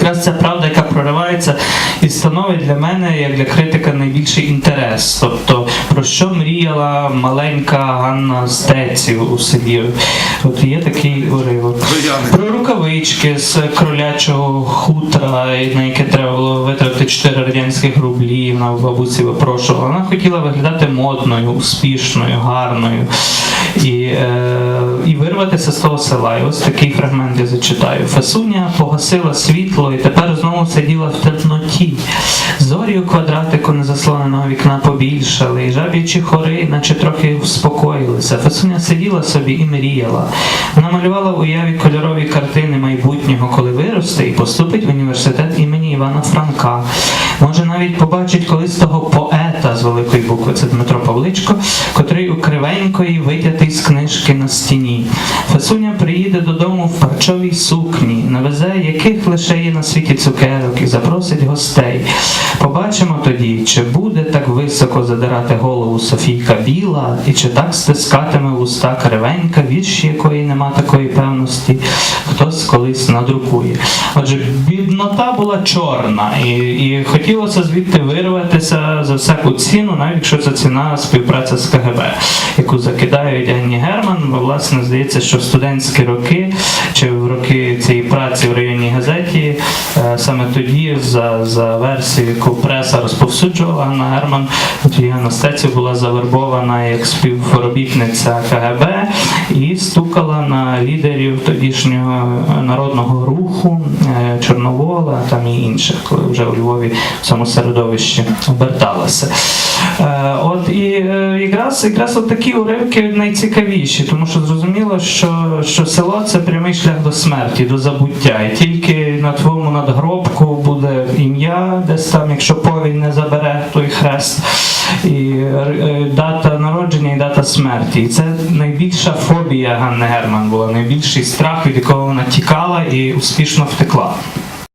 якраз ця правда, яка проривається і становить для мене, як для критика, найбільший інтерес. Тобто, про що мріяла маленька Ганна Стеці у селі. От є такий уривок. Про рукавички з кролячого хутра, на яке треба було витратити 4 радянських рублі. Вона в бабусі випрошувала. Вона хотіла виглядати модною, успішною, гарною. І, е, вирватися з того села. І ось такий фрагмент я зачитаю. Фасуня погасила світло і тепер знову сиділа в темноті. Зорі у квадратику незаслоненого вікна побільшали, і жаб'ячі хори, наче трохи вспокоїлися. Фасуня сиділа собі і мріяла. Вона малювала в уяві кольорові картини майбутнього, коли виросте і поступить в університет імені Івана Франка. Може навіть побачить колись того поета з великої букви, це Дмитро Павличко, котрий у кривенької витятий з книжки на стіні. Фасуня приїде додому в парчовій сукні, навезе яких лише є на світі цукерок і запросить гостей. Побачимо тоді, чи буде так високо задирати голову Софійка Біла, і чи так стискатиме вуста кривенька, вірші якої нема такої певності, хтось колись надрукує. Отже, біднота була чорна, і, і хотілося звідти вирватися за всяку ціну, навіть якщо це ціна співпраця з КГБ, яку закидають Анні Герман. Бо, власне, здається, що в студентські роки чи в роки цієї праці в районній газеті, е, саме тоді, за, за версією, яку преса розповсюджувала, Анна Герман, тоді Анастасія була завербована як співробітниця КГБ і стукала на лідерів тодішнього народного руху е, Чорновола там і інших, коли вже у Львові в цьому середовищі оберталася. Е, От і е, якраз якраз от такі уривки найцікавіші, тому що зрозуміло, що, що село це прямий шлях до смерті, до забуття. І тільки на твоєму надгробку буде ім'я, десь там, якщо повінь не забере той хрест, і е, дата народження і дата смерті. І це найбільша фобія Ганни Герман була, найбільший страх, від якого вона тікала і успішно втекла.